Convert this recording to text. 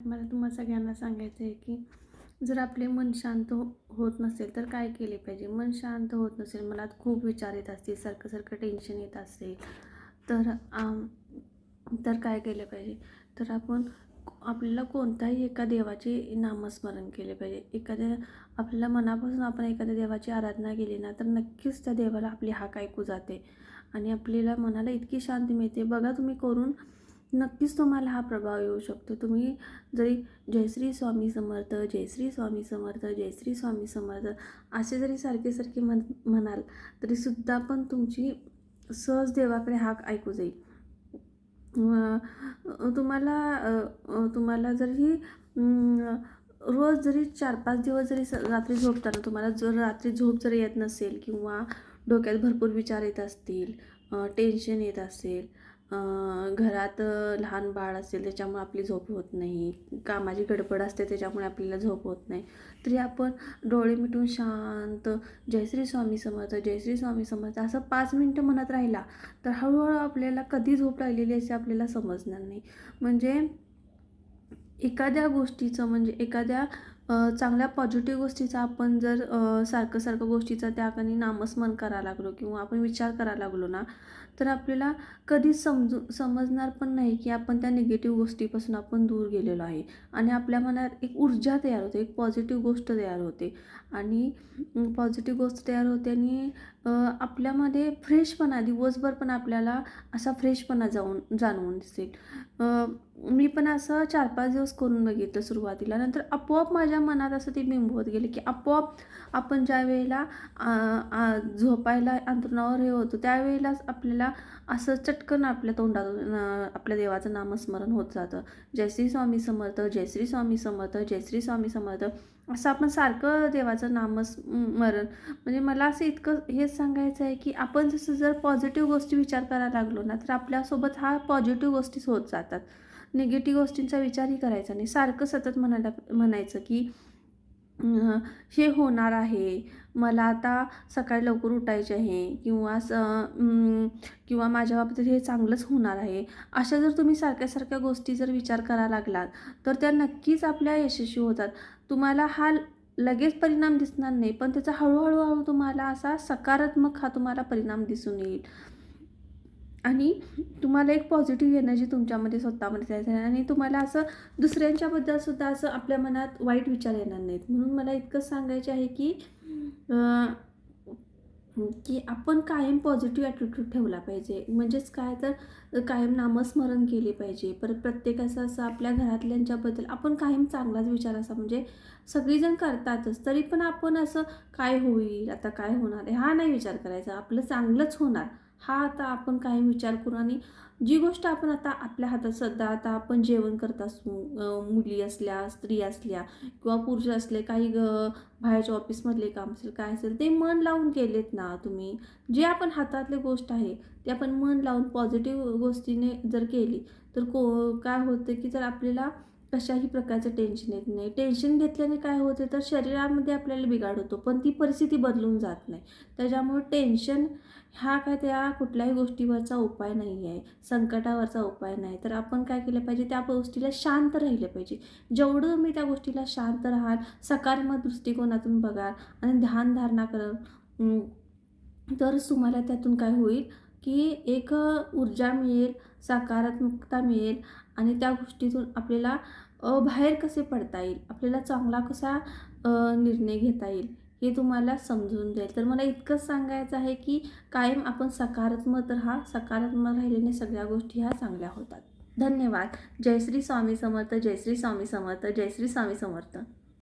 मला तुम्हाला सगळ्यांना सांगायचं आहे की जर आपले मन शांत हो होत नसेल तर काय केले पाहिजे? मन शांत होत नसेल मनात खूप विचार येत असतील सारखं सारखं टेन्शन येत असेल तर आम तर काय केलं पाहिजे? तर आपण आपल्याला कोणत्याही एका देवाचे नामस्मरण केले पाहिजे. एखाद्या आपल्याला मनापासून आपण एखाद्या देवाची आराधना केली ना तर नक्कीच त्या देवाला आपली हाक ऐकू जाते. आणि आपल्याला मनाला इतकी शांती मिळते. बघा तुम्ही करून नक्कीच तुम्हाला हा प्रभाव येऊ शकतो. तुम्ही जरी जयश्री स्वामी समर्थ जयश्री स्वामी समर्थ जयश्री स्वामी समर्थ असे जरी सारखे सारखे म्हण म्हणाल तरीसुद्धा पण तुमची सहज देवाकडे हाक ऐकू जाईल. तुम्हाला तुम्हाला जरी रोज जरी चार पाच दिवस जरी स रात्री झोपताना तुम्हाला जर रात्री झोप जरी येत नसेल किंवा डोक्यात भरपूर विचार येत असतील टेन्शन येत असेल घरात लहान बाळ असेल त्याच्यामुळे आपली झोप होत नाही. कामाची गडबड असते त्याच्यामुळे आपल्याला झोप होत नाही. तरी आपण डोळे मिटून शांत जयश्री स्वामी समर्थ जयश्री स्वामी समर्थ असं पाच मिनटं म्हणत राहिला तर हळूहळू आपल्याला कधी झोप राहिलेली असे आपल्याला समजणार नाही. म्हणजे एखाद्या गोष्टीचं म्हणजे एखाद्या चांगल्या पॉझिटिव्ह गोष्टीचा आपण जर सारखं सारखं गोष्टीचा त्या नामस्मरण करायला लागलो किंवा आपण विचार करायला लागलो ना तर आपल्याला कधीच समजू समजणार पण नाही की आपण त्या निगेटिव्ह गोष्टीपासून आपण दूर गेलेलो आहे. आणि आपल्या मनात एक ऊर्जा तयार होते एक पॉझिटिव्ह गोष्ट तयार होते. आणि पॉझिटिव्ह गोष्ट तयार होते आणि आपल्यामध्ये फ्रेशपणा दिवसभर पण आपल्याला असा फ्रेशपणा जाऊन जाणवून दिसेल. मी पण असं चार पाच दिवस करून बघितलं सुरुवातीला. नंतर आपोआप माझ्या मनात असं ते बिंबवत गेले की आपोआप आपण ज्या वेळेला झोपायला अंतरुणावर हे होतो त्यावेळेलाच आपल्याला असं चटकन आपल्या तोंडातून आपल्या देवाचं नामस्मरण होत जातं. जयश्री स्वामी समर्थ जयश्री स्वामी समर्थ जयश्री स्वामी समर्थ असं आपण सारखं देवाचं नामस्मरण. म्हणजे मला असं इतकं हेच सांगायचं आहे की आपण जसं जर पॉझिटिव्ह गोष्टी विचार करायला लागलो ना तर आपल्यासोबत हा पॉझिटिव्ह गोष्टीच होत जातात. निगेटिव्ह गोष्टींचा विचारही करायचा नाही. सारखं सतत म्हणायला म्हणायचं की हे होणार आहे. मला आता सकाळी लवकर उठायचे आहे किंवा स किंवा माझ्या बाबतीत हे चांगलंच होणार आहे. अशा जर तुम्ही सारख्या सारख्या गोष्टी जर विचार करायला लागलात तर त्या नक्कीच आपल्या यशस्वी होतात. तुम्हाला हा लगेच परिणाम दिसणार नाही पण त्याचा हळूहळू हळू तुम्हाला असा सकारात्मक हा तुम्हाला परिणाम दिसून येईल. आणि तुम्हाला एक पॉझिटिव्ह एनर्जी तुमच्यामध्ये स्वतःमध्ये जायचं आहे आणि तुम्हाला असं दुसऱ्यांच्याबद्दल सुद्धा असं आपल्या मनात वाईट विचार येणार नाहीत. म्हणून मला इतकंच सांगायचे आहे की की आपण कायम पॉझिटिव्ह ॲटिट्यूड ठेवला पाहिजे. म्हणजेच काय तर कायम नामस्मरण केले पाहिजे. परत प्रत्येकाचं असं आपल्या घरातल्यांच्याबद्दल आपण कायम चांगलाच विचार असा म्हणजे सगळीजण करतातच. तरी पण आपण असं काय होईल? आता काय होणार हा नाही विचार करायचा. आपलं चांगलंच होणार. हा आता आपण काही विचार करू आणि जी गोष्ट आपण आता आपल्या हातात सध्या आता आपण जेवण करत असू मुली असल्या स्त्री असल्या किंवा पुरुष असले काही ग बाहेरच्या ऑफिसमधले काम असेल काय असेल ते मन लावून केलेत ना तुम्ही. जे आपण हातातले गोष्ट आहे ते आपण मन लावून पॉझिटिव्ह गोष्टीने जर केली तर को काय होतं की जर आपल्याला कशाही प्रकारचं टेन्शन येत नाही. टेन्शन घेतल्याने काय होते तर शरीरामध्ये आपल्याला बिघाड होतो पण ती परिस्थिती बदलून जात नाही. त्याच्यामुळे टेन्शन हा काय त्या कुठल्याही गोष्टीवरचा उपाय नाही आहे संकटावरचा उपाय नाही. तर आपण काय केलं पाहिजे? त्या गोष्टीला शांत राहिलं पाहिजे. जेवढं मी त्या गोष्टीला शांत राहाल सकारात्मक दृष्टिकोनातून बघाल आणि ध्यानधारणा कर तरच तुम्हाला त्यातून काय होईल? की एक ऊर्जा मिळेल सकारात्मकता मिळेल आणि त्या गोष्टीतून आपल्याला बाहेर कसे पडता येईल? आपल्याला चांगला कसा निर्णय घेता येईल? हे तुम्हाला समजून जाईल. तर मला इतकंच सांगायचं आहे की कायम आपण सकारात्मक राहा सकारात्मक राहिल्याने सगळ्या गोष्टी ह्या चांगल्या होतात. धन्यवाद. जयश्री स्वामी समर्थ जयश्री स्वामी समर्थ जयश्री स्वामी समर्थ.